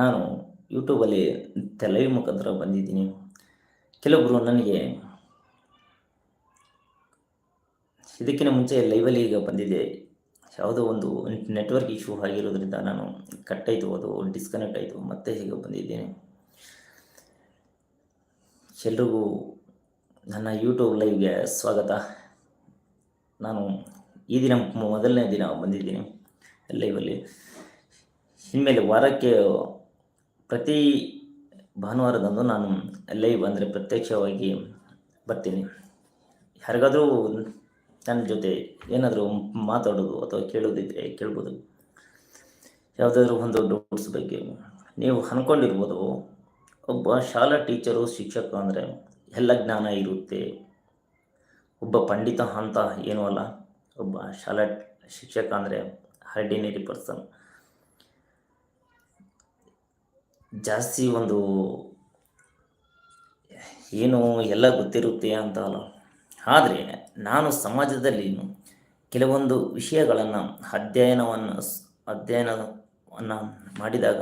ನಾನು ಯೂಟ್ಯೂಬಲ್ಲಿ ಲೈವ್ ಮುಖಾಂತರ ಬಂದಿದ್ದೀನಿ. ಕೆಲವೊಬ್ಬರು ನನಗೆ ಇದಕ್ಕಿಂತ ಮುಂಚೆ ಲೈವಲ್ಲಿ ಈಗ ಬಂದಿದೆ. ಯಾವುದೋ ಒಂದು ನೆಟ್ವರ್ಕ್ ಇಶ್ಯೂ ಆಗಿರೋದ್ರಿಂದ ನಾನು ಕಟ್ ಆಯಿತು ಅದು ಡಿಸ್ಕನೆಕ್ಟ್ ಆಯಿತು, ಮತ್ತೆ ಈಗ ಬಂದಿದ್ದೀನಿ. ಎಲ್ರಿಗೂ ನನ್ನ ಯೂಟ್ಯೂಬ್ ಲೈವ್ಗೆ ಸ್ವಾಗತ. ನಾನು ಈ ದಿನ ಮೊದಲನೇ ದಿನ ಬಂದಿದ್ದೀನಿ ಲೈವಲ್ಲಿ. ಇನ್ಮೇಲೆ ವಾರಕ್ಕೆ ಪ್ರತಿ ಭಾನುವಾರದಂದು ನಾನು ಲೈವ್ ಅಂದರೆ ಪ್ರತ್ಯಕ್ಷವಾಗಿ ಬರ್ತೀನಿ. ಯಾರಿಗಾದರೂ ನನ್ನ ಜೊತೆ ಏನಾದರೂ ಮಾತಾಡೋದು ಅಥವಾ ಕೇಳೋದಿದ್ರೆ ಕೇಳ್ಬೋದು. ಯಾವುದಾದ್ರೂ ಒಂದು ಡೌಟ್ಸ್ ಬಗ್ಗೆ. ನೀವು ಅಂದ್ಕೊಂಡಿರ್ಬೋದು ಒಬ್ಬ ಶಾಲಾ ಟೀಚರು, ಶಿಕ್ಷಕ ಅಂದರೆ ಎಲ್ಲ ಜ್ಞಾನ ಇರುತ್ತೆ. ಒಬ್ಬ ಪಂಡಿತ ಅಂತ ಏನೂ ಅಲ್ಲ. ಒಬ್ಬ ಶಾಲಾ ಶಿಕ್ಷಕ ಅಂದರೆ ಆರ್ಡಿನರಿ ಪರ್ಸನ್ ಜಾಸ್ತಿ ಒಂದು ಏನು ಎಲ್ಲ ಗೊತ್ತಿರುತ್ತೆ ಅಂತ ಅಲ್ಲ ಆದರೆ ನಾನು ಸಮಾಜದಲ್ಲಿ ಕೆಲವೊಂದು ವಿಷಯಗಳನ್ನು ಅಧ್ಯಯನವನ್ನು ಅಧ್ಯಯನವನ್ನು ಮಾಡಿದಾಗ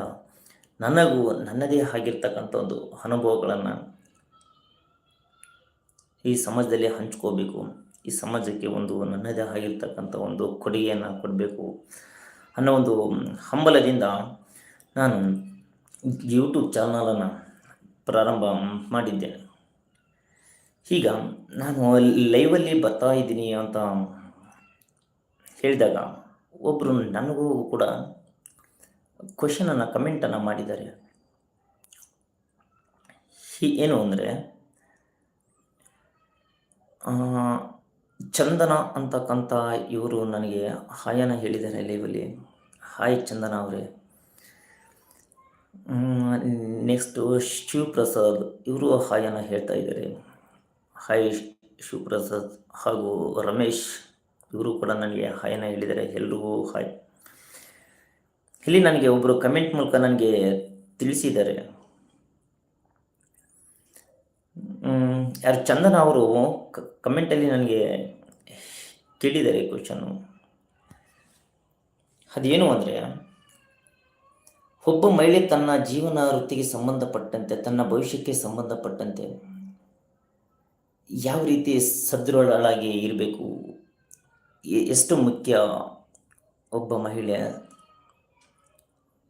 ನನಗೂ ನನ್ನದೇ ಆಗಿರ್ತಕ್ಕಂಥ ಒಂದು ಅನುಭವಗಳನ್ನು ಈ ಸಮಾಜದಲ್ಲಿ ಹಂಚ್ಕೋಬೇಕು. ಈ ಸಮಾಜಕ್ಕೆ ಒಂದು ನನ್ನದೇ ಆಗಿರ್ತಕ್ಕಂಥ ಒಂದು ಕೊಡುಗೆಯನ್ನು ಕೊಡಬೇಕು ಅನ್ನೋ ಒಂದು ಹಂಬಲದಿಂದ ನಾನು ಯೂಟ್ಯೂಬ್ ಚಾನಲನ್ನು ಪ್ರಾರಂಭ ಮಾಡಿದ್ದೇನೆ ಈಗ ನಾನು ಲೈವಲ್ಲಿ ಬರ್ತಾ ಇದ್ದೀನಿ ಅಂತ ಹೇಳಿದಾಗ ಒಬ್ಬರು ನನಗೂ ಕೂಡ ಕ್ವಶನನ್ನು ಕಮೆಂಟನ್ನು ಮಾಡಿದ್ದಾರೆ. ಏನು ಅಂದರೆ ಚಂದನ ಅಂತಕ್ಕಂಥ ಇವರು ನನಗೆ ಹಾಯನ ಹೇಳಿದ್ದಾರೆ ಲೈವಲ್ಲಿ ಹಾಯ್ ಚಂದನ ಅವರೇ. ನೆಕ್ಸ್ಟು ಶಿವಪ್ರಸಾದ್, ಇವರು ಹಾಯನ ಹೇಳ್ತಾ ಇದ್ದಾರೆ ಹಾಯ್ ಶಿವಪ್ರಸಾದ್ ಹಾಗೂ ರಮೇಶ್, ಇವರು ಕೂಡ ನನಗೆ ಹಾಯನ ಹೇಳಿದ್ದಾರೆ ಎಲ್ರಿಗೂ ಹಾಯ್. ಇಲ್ಲಿ ನನಗೆ ಒಬ್ಬರು ಕಮೆಂಟ್ ಮೂಲಕ ನನಗೆ ತಿಳಿಸಿದ್ದಾರೆ. ಯಾರು ಚಂದನ ಅವರು ಕಮೆಂಟಲ್ಲಿ ನನಗೆ ಕೇಳಿದ್ದಾರೆ ಕ್ವಶನ್ನು ಅದೇನು ಅಂದರೆ ಒಬ್ಬ ಮಹಿಳೆ ತನ್ನ ಜೀವನ ವೃತ್ತಿಗೆ ಸಂಬಂಧಪಟ್ಟಂತೆ, ತನ್ನ ಭವಿಷ್ಯಕ್ಕೆ ಸಂಬಂಧಪಟ್ಟಂತೆ ಯಾವ ರೀತಿ ಸದೃಢಳಾಗಿ ಇರಬೇಕು? ಎಷ್ಟು ಮುಖ್ಯ ಒಬ್ಬ ಮಹಿಳೆ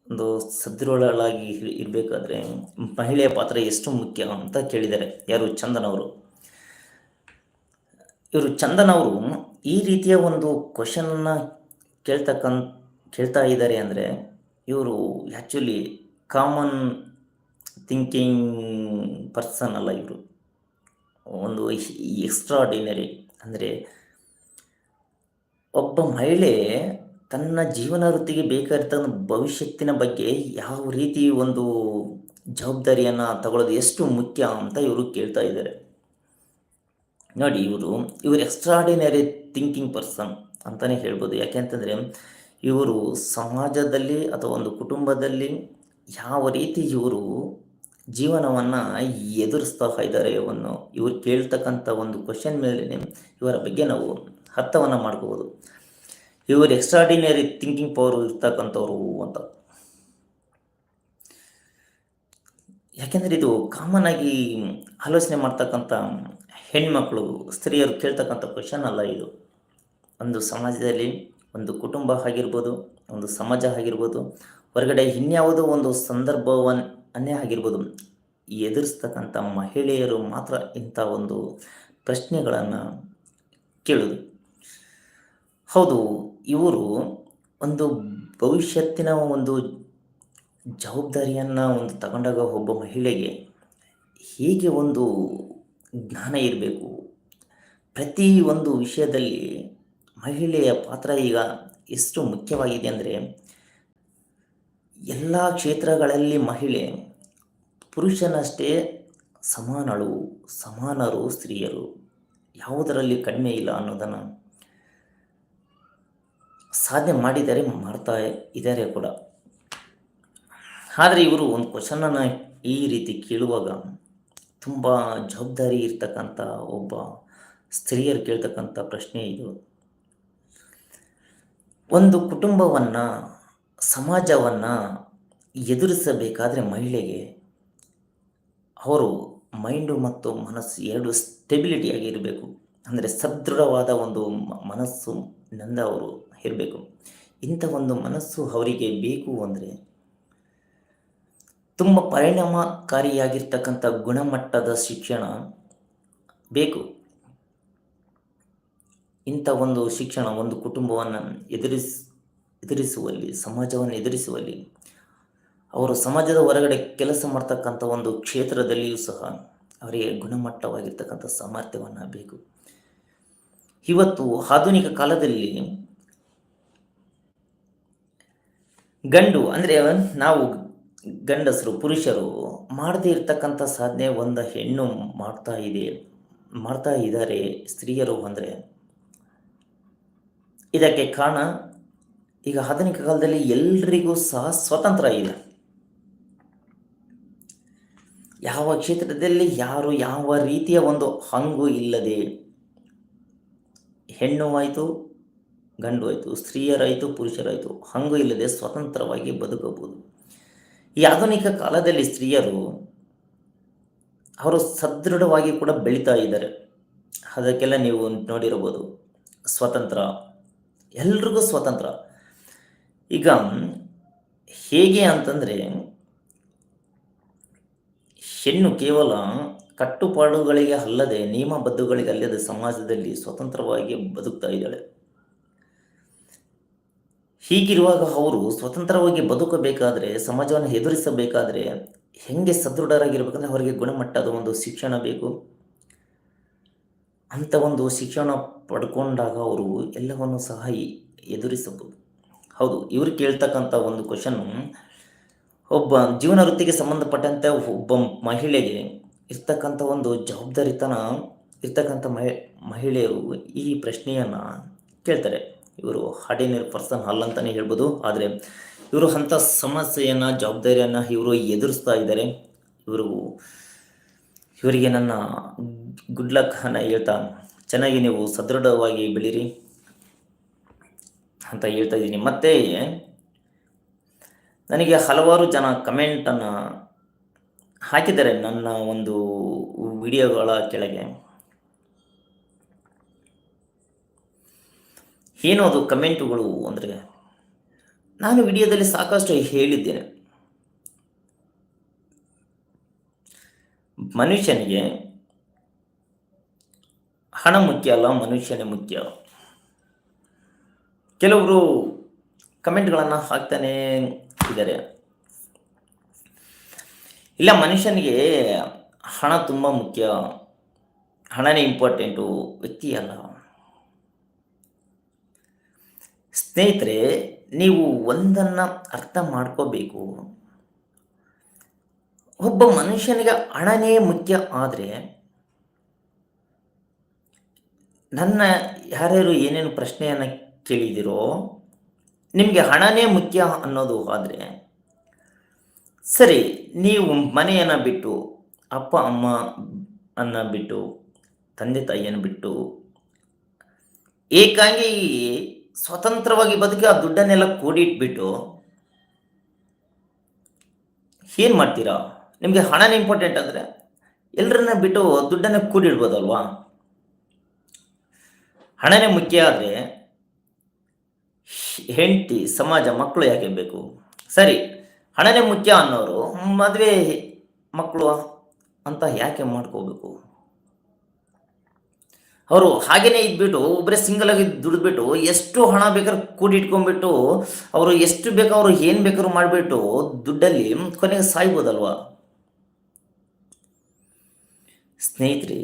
ಒಂದು ಸದೃಢಳಾಗಿ ಇರಬೇಕಾದ್ರೆ ಮಹಿಳೆಯ ಪಾತ್ರ ಎಷ್ಟು ಮುಖ್ಯ ಅಂತ ಕೇಳಿದ್ದಾರೆ ಯಾರು? ಚಂದನ್ ಅವರು. ಇವರು ಚಂದನ್ ಅವರು ಈ ರೀತಿಯ ಒಂದು ಕ್ವಶನ್ನ ಕೇಳ್ತಕ್ಕಂಥ ಕೇಳ್ತಾ ಇದ್ದಾರೆ ಅಂದರೆ ಇವರು ಆ್ಯಕ್ಚುಲಿ ಕಾಮನ್ ಥಿಂಕಿಂಗ್ ಪರ್ಸನ್ ಅಲ್ಲ ಇವರು. ಒಂದು ಎಕ್ಸ್ಟ್ರಾಡಿನರಿ ಅಂದರೆ ಒಬ್ಬ ಮಹಿಳೆ ತನ್ನ ಜೀವನ ವೃತ್ತಿಗೆ ಬೇಕಾಗಿರ್ತಕ್ಕಂಥ ಭವಿಷ್ಯತ್ತಿನ ಬಗ್ಗೆ ಯಾವ ರೀತಿ ಒಂದು ಜವಾಬ್ದಾರಿಯನ್ನು ತಗೊಳ್ಳೋದು ಎಷ್ಟು ಮುಖ್ಯ ಅಂತ ಇವರು ಕೇಳ್ತಾ ಇದ್ದಾರೆ. ನೋಡಿ ಇವರು ಇವರು ಎಕ್ಸ್ಟ್ರಾಡಿನರಿ ಥಿಂಕಿಂಗ್ ಪರ್ಸನ್ ಅಂತಲೇ ಹೇಳ್ಬೋದು. ಯಾಕೆಂತಂದರೆ ಇವರು ಸಮಾಜದಲ್ಲಿ ಅಥವಾ ಒಂದು ಕುಟುಂಬದಲ್ಲಿ ಯಾವ ರೀತಿ ಇವರು ಜೀವನವನ್ನು ಎದುರಿಸ್ತಾ ಇದ್ದಾರೆ ಇವನ್ನು ಇವರು ಕೇಳ್ತಕ್ಕಂಥ ಒಂದು ಕ್ವಶನ್ ಮೇಲೆ ಇವರ ಬಗ್ಗೆ ನಾವು ಅರ್ಥವನ್ನು ಮಾಡ್ಕೋಬೋದು. ಇವರು ಎಕ್ಸ್ಟ್ರಾಡಿನರಿ ಥಿಂಕಿಂಗ್ ಪವರ್ ಇರ್ತಕ್ಕಂಥವ್ರು ಅಂತ. ಯಾಕೆಂದರೆ ಇದು ಕಾಮನ್ ಆಗಿ ಆಲೋಚನೆ ಮಾಡ್ತಕ್ಕಂಥ ಹೆಣ್ಮಕ್ಳು, ಸ್ತ್ರೀಯರು ಕೇಳ್ತಕ್ಕಂಥ ಕ್ವಶನ್ ಅಲ್ಲ ಇದು. ಒಂದು ಸಮಾಜದಲ್ಲಿ ಒಂದು ಕುಟುಂಬ ಆಗಿರ್ಬೋದು, ಒಂದು ಸಮಾಜ ಆಗಿರ್ಬೋದು, ಹೊರಗಡೆ ಇನ್ಯಾವುದೋ ಒಂದು ಸಂದರ್ಭವನ್ನೇ ಆಗಿರ್ಬೋದು, ಎದುರಿಸ್ತಕ್ಕಂಥ ಮಹಿಳೆಯರು ಮಾತ್ರ ಇಂಥ ಒಂದು ಪ್ರಶ್ನೆಗಳನ್ನು ಕೇಳೋದು. ಹೌದು, ಇವರು ಒಂದು ಭವಿಷ್ಯತ್ತಿನ ಒಂದು ಜವಾಬ್ದಾರಿಯನ್ನು ಒಂದು ತಗೊಂಡಾಗ ಒಬ್ಬ ಮಹಿಳೆಗೆ ಹೇಗೆ ಒಂದು ಜ್ಞಾನ ಇರಬೇಕು? ಪ್ರತಿ ಒಂದು ವಿಷಯದಲ್ಲಿ ಮಹಿಳೆಯ ಪಾತ್ರ ಈಗ ಎಷ್ಟು ಮುಖ್ಯವಾಗಿದೆ ಅಂದರೆ ಎಲ್ಲ ಕ್ಷೇತ್ರಗಳಲ್ಲಿ ಮಹಿಳೆ ಪುರುಷನಷ್ಟೇ ಸಮಾನಳು, ಸಮಾನರು, ಸ್ತ್ರೀಯರು. ಯಾವುದರಲ್ಲಿ ಕಡಿಮೆ ಇಲ್ಲ ಅನ್ನೋದನ್ನು ಸಾಧನೆ ಮಾಡಿದ್ದಾರೆ ಮಾಡ್ತಾ ಇದ್ದಾರೆ ಕೂಡ. ಆದರೆ ಇವರು ಒಂದು ಕ್ವಶನನ್ನು ಈ ರೀತಿ ಕೇಳುವಾಗ ತುಂಬ ಜವಾಬ್ದಾರಿ ಇರ್ತಕ್ಕಂಥ ಒಬ್ಬ ಸ್ತ್ರೀಯರು ಕೇಳ್ತಕ್ಕಂಥ ಪ್ರಶ್ನೆ ಇದು. ಒಂದು ಕುಟುಂಬವನ್ನು, ಸಮಾಜವನ್ನು ಎದುರಿಸಬೇಕಾದರೆ ಮಹಿಳೆಗೆ ಅವರು ಮೈಂಡು ಮತ್ತು ಮನಸ್ಸು ಎರಡು ಸ್ಟೆಬಿಲಿಟಿಯಾಗಿ ಇರಬೇಕು. ಅಂದರೆ ಸದೃಢವಾದ ಒಂದು ಮನಸ್ಸು ನಂದ ಅವರು ಇರಬೇಕು. ಇಂಥ ಒಂದು ಮನಸ್ಸು ಅವರಿಗೆ ಬೇಕು ಅಂದರೆ ತುಂಬ ಪರಿಣಾಮಕಾರಿಯಾಗಿರ್ತಕ್ಕಂಥ ಗುಣಮಟ್ಟದ ಶಿಕ್ಷಣ ಬೇಕು. ಇಂಥ ಒಂದು ಶಿಕ್ಷಣ, ಒಂದು ಕುಟುಂಬವನ್ನು ಎದುರಿಸ್, ಎದುರಿಸುವಲ್ಲಿ, ಸಮಾಜವನ್ನು ಎದುರಿಸುವಲ್ಲಿ, ಅವರು ಸಮಾಜದ ಹೊರಗಡೆ ಕೆಲಸ ಮಾಡ್ತಕ್ಕಂಥ ಒಂದು ಕ್ಷೇತ್ರದಲ್ಲಿಯೂ ಸಹ ಅವರಿಗೆ ಗುಣಮಟ್ಟವಾಗಿರ್ತಕ್ಕಂಥ ಸಾಮರ್ಥ್ಯವನ್ನು ಬೇಕು. ಇವತ್ತು ಆಧುನಿಕ ಕಾಲದಲ್ಲಿ ಗಂಡು ಅಂದರೆ ನಾವು ಗಂಡಸರು, ಪುರುಷರು ಮಾಡದೇ ಇರ್ತಕ್ಕಂಥ ಸಾಧನೆ ಒಂದು ಹೆಣ್ಣು ಮಾಡ್ತಾ ಇದೆ, ಮಾಡ್ತಾ ಇದ್ದಾರೆ, ಸ್ತ್ರೀಯರು ಅಂದರೆ ಇದಕ್ಕೆ ಕಾರಣ ಈಗ ಆಧುನಿಕ ಕಾಲದಲ್ಲಿ ಎಲ್ರಿಗೂ ಸಹ ಸ್ವತಂತ್ರ ಇದೆ ಯಾವ ಕ್ಷೇತ್ರದಲ್ಲಿ ಯಾರು ಯಾವ ರೀತಿಯ ಒಂದು ಹಂಗು ಇಲ್ಲದೆ ಹೆಣ್ಣು ಆಯಿತು, ಗಂಡು ಆಯಿತು, ಸ್ತ್ರೀಯರಾಯಿತು, ಪುರುಷರಾಯಿತು, ಹಂಗು ಇಲ್ಲದೆ ಸ್ವತಂತ್ರವಾಗಿ ಬದುಕಬಹುದು. ಈ ಆಧುನಿಕ ಕಾಲದಲ್ಲಿ ಸ್ತ್ರೀಯರು ಅವರು ಸದೃಢವಾಗಿ ಕೂಡ ಬೆಳೀತಾ ಇದ್ದಾರೆ. ಅದಕ್ಕೆಲ್ಲ ನೀವು ನೋಡಿರಬಹುದು. ಸ್ವತಂತ್ರ ಎಲ್ರಿಗೂ ಸ್ವತಂತ್ರ ಈಗ ಹೇಗೆ ಅಂತಂದರೆ, ಹೆಣ್ಣು ಕೇವಲ ಕಟ್ಟುಪಾಡುಗಳಿಗೆ ಅಲ್ಲದೆ ನಿಯಮಬದ್ಧಗಳಿಗೆ ಅಲ್ಲದೆ ಸಮಾಜದಲ್ಲಿ ಸ್ವತಂತ್ರವಾಗಿ ಬದುಕ್ತಾ ಇದ್ದಾಳೆ. ಹೀಗಿರುವಾಗ ಅವರು ಸ್ವತಂತ್ರವಾಗಿ ಬದುಕಬೇಕಾದ್ರೆ, ಸಮಾಜವನ್ನು ಎದುರಿಸಬೇಕಾದ್ರೆ ಹೆಂಗೆ ಸದೃಢರಾಗಿರ್ಬೇಕಂದ್ರೆ ಅವರಿಗೆ ಗುಣಮಟ್ಟದ ಒಂದು ಶಿಕ್ಷಣ ಬೇಕು. ಅಂಥ ಒಂದು ಶಿಕ್ಷಣ ಪಡ್ಕೊಂಡಾಗ ಅವರು ಎಲ್ಲವನ್ನು ಸಹ ಎದುರಿಸಬಹುದು. ಹೌದು, ಇವರು ಕೇಳ್ತಕ್ಕಂಥ ಒಂದು ಕ್ವಶನ್ ಒಬ್ಬ ಜೀವನ ವೃತ್ತಿಗೆ ಸಂಬಂಧಪಟ್ಟಂತೆ ಒಬ್ಬ ಮಹಿಳೆಗೆ ಇರ್ತಕ್ಕಂಥ ಒಂದು ಜವಾಬ್ದಾರಿತನ ಇರ್ತಕ್ಕಂಥ ಮಹಿ, ಮಹಿಳೆಯರು ಈ ಪ್ರಶ್ನೆಯನ್ನು ಕೇಳ್ತಾರೆ. ಇವರು ಹಾರ್ಡಿನರಿ ಪರ್ಸನ್ ಅಲ್ಲ ಅಂತಲೇ ಹೇಳ್ಬೋದು. ಆದರೆ ಇವರು ಅಂಥ ಸಮಸ್ಯೆಯನ್ನು, ಜವಾಬ್ದಾರಿಯನ್ನು ಇವರು ಎದುರಿಸ್ತಾ ಇದ್ದಾರೆ. ಇವರು ಇವರಿಗೆ ನನ್ನ ಗುಡ್ ಲಕ್ ಅನ್ನ ಹೇಳ್ತಾ ಚೆನ್ನಾಗಿ ನೀವು ಸದೃಢವಾಗಿ ಬೆಳೀರಿ ಅಂತ ಹೇಳ್ತಾ ಇದ್ದೀನಿ. ಮತ್ತೆ ನನಗೆ ಹಲವಾರು ಜನ ಕಮೆಂಟನ್ನು ಹಾಕಿದ್ದಾರೆ ನನ್ನ ಒಂದು ವಿಡಿಯೋಗಳ ಕೆಳಗೆ. ಏನೋ ಅದು ಕಮೆಂಟುಗಳು ಅಂದರೆ ನಾನು ವಿಡಿಯೋದಲ್ಲಿ ಸಾಕಷ್ಟು ಹೇಳಿದ್ದೇನೆ. ಮನುಷ್ಯನಿಗೆ ಹಣ ಮುಖ್ಯ ಅಲ್ಲ, ಮನುಷ್ಯನೇ ಮುಖ್ಯ. ಕೆಲವರು ಕಮೆಂಟ್ಗಳನ್ನು ಹಾಕ್ತಾನೆ ಇದ್ದಾರೆ. ಇಲ್ಲ, ಮನುಷ್ಯನಿಗೆ ಹಣ ತುಂಬ ಮುಖ್ಯ. ಹಣನೇ ಇಂಪಾರ್ಟೆಂಟು ವ್ಯಕ್ತಿ ಅಲ್ಲ. ಸ್ನೇಹಿತರೆ, ನೀವು ಒಂದನ್ನು ಅರ್ಥ ಮಾಡ್ಕೋಬೇಕು. ಒಬ್ಬ ಮನುಷ್ಯನಿಗೆ ಹಣನೇ ಮುಖ್ಯ ಆದರೆ ನನ್ನ ಯಾರ್ಯಾರು ಏನೇನು ಪ್ರಶ್ನೆಯನ್ನು ಕೇಳಿದಿರೋ ನಿಮಗೆ ಹಣನೇ ಮುಖ್ಯ ಅನ್ನೋದು ಆದರೆ, ಸರಿ, ನೀವು ಮನೆಯನ್ನು ಬಿಟ್ಟು ಅಪ್ಪ, ಅಮ್ಮ ಅನ್ನ ಬಿಟ್ಟು, ತಂದೆ, ತಾಯಿಯನ್ನು ಬಿಟ್ಟು ಏಕಾಂಗಿ ಸ್ವತಂತ್ರವಾಗಿ ಬದುಕಿ ಆ ದುಡ್ಡನ್ನೆಲ್ಲ ಕೂಡಿಟ್ಬಿಟ್ಟು ಏನು ಮಾಡ್ತೀರಾ? ನಿಮಗೆ ಹಣನೇ ಇಂಪಾರ್ಟೆಂಟ್ ಅಂದರೆ ಎಲ್ಲರನ್ನ ಬಿಟ್ಟು ದುಡ್ಡನ್ನು ಕೂಡಿಡ್ಬೋದಲ್ವಾ? ಹಣನೇ ಮುಖ್ಯ ಆದರೆ ಹೆಂಡತಿ, ಸಮಾಜ, ಮಕ್ಕಳು ಯಾಕೆ ಬೇಕು? ಸರಿ, ಹಣನೇ ಮುಖ್ಯ ಅನ್ನೋರು ಮದುವೆ ಮಕ್ಕಳು ಅಂತ ಯಾಕೆ ಮಾಡ್ಕೋಬೇಕು? ಅವರು ಹಾಗೇನೆ ಇದ್ಬಿಟ್ಟು ಒಬ್ಬರೇ ಸಿಂಗಲ್ ಆಗಿ ದುಡಿದ್ಬಿಟ್ಟು ಎಷ್ಟು ಹಣ ಬೇಕಾದ್ರೆ ಕೂಡಿಟ್ಕೊಂಡ್ಬಿಟ್ಟು, ಅವರು ಎಷ್ಟು ಬೇಕೋ ಅವರು ಏನು ಬೇಕಾದ್ರೂ ಮಾಡಿಬಿಟ್ಟು ದುಡ್ಡಲ್ಲಿ ಕೊನೆಗೆ ಸಾಯ್ಬೋದಲ್ವಾ? ಸ್ನೇಹಿತರೆ,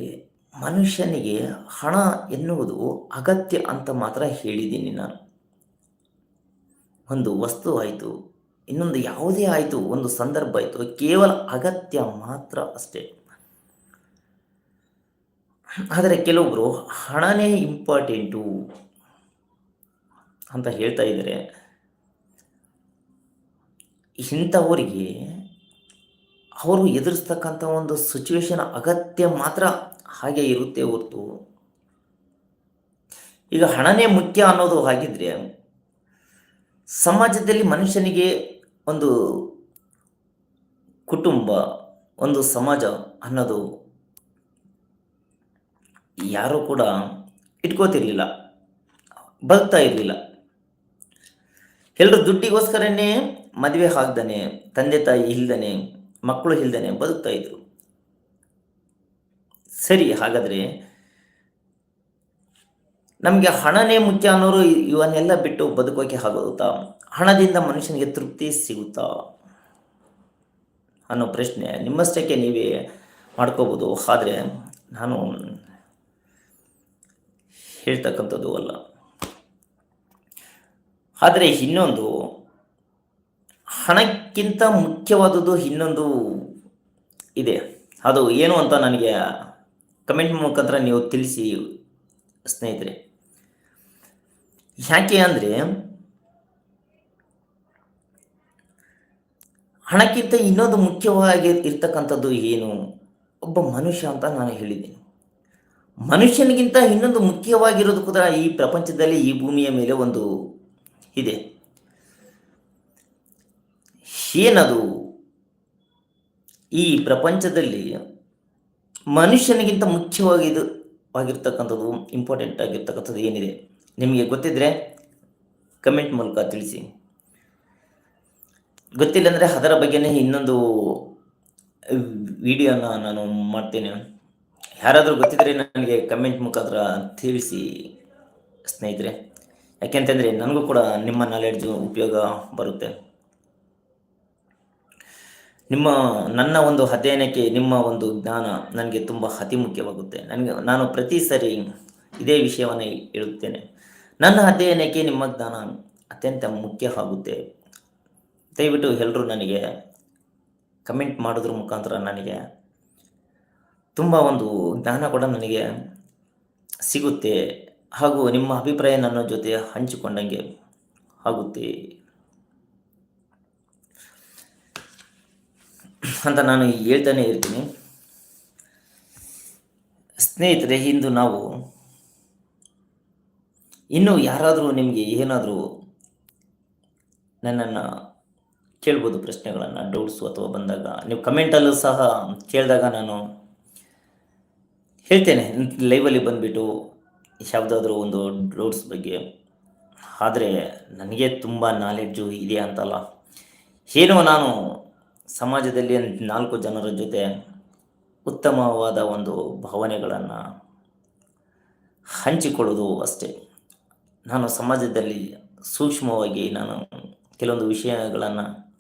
ಮನುಷ್ಯನಿಗೆ ಹಣ ಎನ್ನುವುದು ಅಗತ್ಯ ಅಂತ ಮಾತ್ರ ಹೇಳಿದ್ದೀನಿ ನಾನು. ಒಂದು ವಸ್ತು ಆಯಿತು, ಇನ್ನೊಂದು ಯಾವುದೇ ಆಯಿತು, ಒಂದು ಸಂದರ್ಭ ಆಯಿತು, ಕೇವಲ ಅಗತ್ಯ ಮಾತ್ರ ಅಷ್ಟೇ. ಆದರೆ ಕೆಲವೊಬ್ಬರು ಹಣನೇ ಇಂಪಾರ್ಟೆಂಟು ಅಂತ ಹೇಳ್ತಾ ಇದ್ದಾರೆ. ಇಂಥವರಿಗೆ ಅವರು ಎದುರಿಸ್ತಕ್ಕಂಥ ಒಂದು ಸಿಚುವೇಶನ್ ಅಗತ್ಯ ಮಾತ್ರ ಹಾಗೆ ಇರುತ್ತೆ ಹೊರತು. ಈಗ ಹಣನೇ ಮುಖ್ಯ ಅನ್ನೋದು ಹಾಗಿದ್ರೆ ಸಮಾಜದಲ್ಲಿ ಮನುಷ್ಯನಿಗೆ ಒಂದು ಕುಟುಂಬ, ಒಂದು ಸಮಾಜ ಅನ್ನೋದು ಯಾರೂ ಕೂಡ ಇಟ್ಕೋತಿರ್ಲಿಲ್ಲ. ಬದುಕ್ತಾ ಇರಲಿಲ್ಲ. ಎಲ್ಲರೂ ದುಡ್ಡಿಗೋಸ್ಕರನೇ ಮದುವೆ ಆಗ್ದಾನೆ, ತಂದೆ ತಾಯಿ ಇಲ್ದನೆ ಮಕ್ಕಳು ಇಲ್ದೇನೆ ಬದುಕ್ತಾ ಇದ್ರು. ಸರಿ, ಹಾಗಾದರೆ ನಮಗೆ ಹಣನೇ ಮುಖ್ಯ ಅನ್ನೋರು ಇವನ್ನೆಲ್ಲ ಬಿಟ್ಟು ಬದುಕೋಕೆ ಆಗುತ್ತಾ ಹಣದಿಂದ ಮನುಷ್ಯನಿಗೆ ತೃಪ್ತಿ ಸಿಗುತ್ತಾ? ಅನ್ನೋ ಪ್ರಶ್ನೆ ನಿಮ್ಮಷ್ಟಕ್ಕೆ ನೀವೇ ಮಾಡ್ಕೋಬೋದು. ಆದರೆ ನಾನು ಹೇಳ್ತಕ್ಕಂಥದ್ದು ಅಲ್ಲ. ಆದರೆ ಇನ್ನೊಂದು ಹಣಕ್ಕಿಂತ ಮುಖ್ಯವಾದದ್ದು ಇನ್ನೊಂದು ಇದೆ. ಅದು ಏನು ಅಂತ ನನಗೆ ಕಮೆಂಟ್ ಮುಖಾಂತರ ನೀವು ತಿಳಿಸಿ ಸ್ನೇಹಿತರೆ. ಯಾಕೆ ಅಂದರೆ ಹಣಕ್ಕಿಂತ ಇನ್ನೊಂದು ಮುಖ್ಯವಾಗಿ ಇರ್ತಕ್ಕಂಥದ್ದು ಏನು? ಒಬ್ಬ ಮನುಷ್ಯ ಅಂತ ನಾನು ಹೇಳಿದ್ದೀನಿ. ಮನುಷ್ಯನಿಗಿಂತ ಇನ್ನೊಂದು ಮುಖ್ಯವಾಗಿರೋದು ಕೂಡ ಈ ಪ್ರಪಂಚದಲ್ಲಿ ಈ ಭೂಮಿಯ ಮೇಲೆ ಒಂದು ಇದೆ. ಏನದು? ಈ ಪ್ರಪಂಚದಲ್ಲಿ ಮನುಷ್ಯನಿಗಿಂತ ಮುಖ್ಯವಾಗಿದ್ದು ಆಗಿರ್ತಕ್ಕಂಥದ್ದು ಇಂಪಾರ್ಟೆಂಟ್ ಆಗಿರ್ತಕ್ಕಂಥದ್ದು ಏನಿದೆ? ನಿಮಗೆ ಗೊತ್ತಿದ್ರೆ ಕಮೆಂಟ್ ಮೂಲಕ ತಿಳಿಸಿ. ಗೊತ್ತಿಲ್ಲ ಅಂದರೆ ಅದರ ಬಗ್ಗೆನೇ ಇನ್ನೊಂದು ವಿಡಿಯೋನ ನಾನು ಮಾಡ್ತೇನೆ. ಯಾರಾದರೂ ಗೊತ್ತಿದ್ರೆ ನನಗೆ ಕಮೆಂಟ್ ಮುಖಾಂತರ ತಿಳಿಸಿ, ಸ್ನೇಹಿತರೆ. ಯಾಕೆಂತಂದರೆ ನನಗೂ ಕೂಡ ನಿಮ್ಮ ನಾಲೆಡ್ಜು ಉಪಯೋಗ ಬರುತ್ತೆ. ನಿಮ್ಮ, ನನ್ನ ಒಂದು ಅಧ್ಯಯನಕ್ಕೆ, ನಿಮ್ಮ ಒಂದು ಜ್ಞಾನ ನನಗೆ ತುಂಬ ಅತಿ ಮುಖ್ಯವಾಗುತ್ತೆ ನನಗೆ, ನಾನು ಪ್ರತಿ ಸರಿ ಇದೇ ವಿಷಯವನ್ನು ಹೇಳುತ್ತೇನೆ. ನನ್ನ ಅಧ್ಯಯನಕ್ಕೆ ನಿಮ್ಮ ಜ್ಞಾನ ಅತ್ಯಂತ ಮುಖ್ಯ ಆಗುತ್ತೆ. ದಯವಿಟ್ಟು ಎಲ್ಲರೂ ನನಗೆ ಕಮೆಂಟ್ ಮಾಡೋದ್ರ ಮುಖಾಂತರ ನನಗೆ ತುಂಬ ಒಂದು ಜ್ಞಾನ ಕೂಡ ನನಗೆ ಸಿಗುತ್ತೆ. ಹಾಗೂ ನಿಮ್ಮ ಅಭಿಪ್ರಾಯ ನನ್ನ ಜೊತೆ ಹಂಚಿಕೊಂಡಂಗೆ ಆಗುತ್ತೆ. ಅಂತ ನಾನು ಹೇಳ್ತಾನೆ ಇರ್ತೀನಿ. ಸ್ನೇಹಿತರೆ, ಇಂದು ನಾವು ಇನ್ನು ಯಾರಾದರೂ ನಿಮಗೆ ಏನಾದರೂ ನನ್ನನ್ನು ಕೇಳ್ಬೋದು, ಪ್ರಶ್ನೆಗಳನ್ನು ಡೌಟ್ಸು ಅಥವಾ ಬಂದಾಗ, ನೀವು ಕಮೆಂಟಲ್ಲೂ ಸಹ ಕೇಳಿದಾಗ ನಾನು ಹೇಳ್ತೇನೆ. ಲೈವಲ್ಲಿ ಬಂದುಬಿಟ್ಟು ಯಾವುದಾದ್ರೂ ಒಂದು ಡೌಟ್ಸ್ ಬಗ್ಗೆ. ಆದರೆ, ನನಗೆ ತುಂಬ ನಾಲೆಡ್ಜು ಇದೆ ಅಂತಲ್ಲ. ಏನೋ ನಾನು ಸಮಾಜದಲ್ಲಿ ನಾಲ್ಕು ಜನರ ಜೊತೆ ಉತ್ತಮವಾದ ಒಂದು ಭಾವನೆಗಳನ್ನು ಹಂಚಿಕೊಳ್ಳೋದು ಅಷ್ಟೇ. ನಾನು ಸಮಾಜದಲ್ಲಿ ಸೂಕ್ಷ್ಮವಾಗಿ ನಾನು ಕೆಲವೊಂದು ವಿಷಯಗಳನ್ನು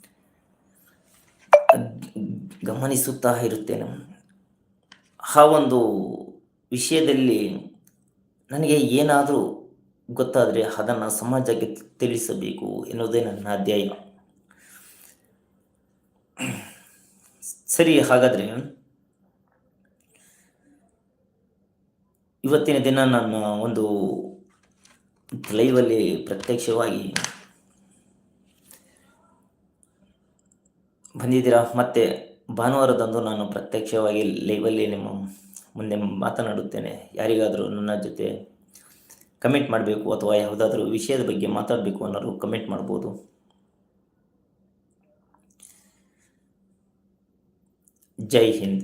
ಗಮನಿಸುತ್ತಾ ಇರುತ್ತೇನೆ. ಆ ಒಂದು ವಿಷಯದಲ್ಲಿ ನನಗೆ ಏನಾದರೂ ಗೊತ್ತಾದರೆ ಅದನ್ನು ಸಮಾಜಕ್ಕೆ ತಿಳಿಸಬೇಕು ಎನ್ನುವುದೇ ನನ್ನ ಅಧ್ಯಾಯ ಸರಿ, ಹಾಗಾದರೆ ಇವತ್ತಿನ ದಿನ ನಾನು ಒಂದು ಲೈವಲ್ಲಿ ಪ್ರತ್ಯಕ್ಷವಾಗಿ ಬಂದಿದ್ದೀರಾ? ಮತ್ತೆ ಭಾನುವಾರದಂದು ನಾನು ಪ್ರತ್ಯಕ್ಷವಾಗಿ ಲೈವಲ್ಲಿ ನಿಮ್ಮ ಮುಂದೆ ಮಾತನಾಡುತ್ತೇನೆ. ಯಾರಿಗಾದರೂ ನನ್ನ ಜೊತೆ ಕಮೆಂಟ್ ಮಾಡಬೇಕು ಅಥವಾ ಯಾವುದಾದ್ರೂ ವಿಷಯದ ಬಗ್ಗೆ ಮಾತಾಡಬೇಕು ಅನ್ನೋರು ಕಮೆಂಟ್ ಮಾಡ್ಬೋದು. ಜೈ ಹಿಂದ್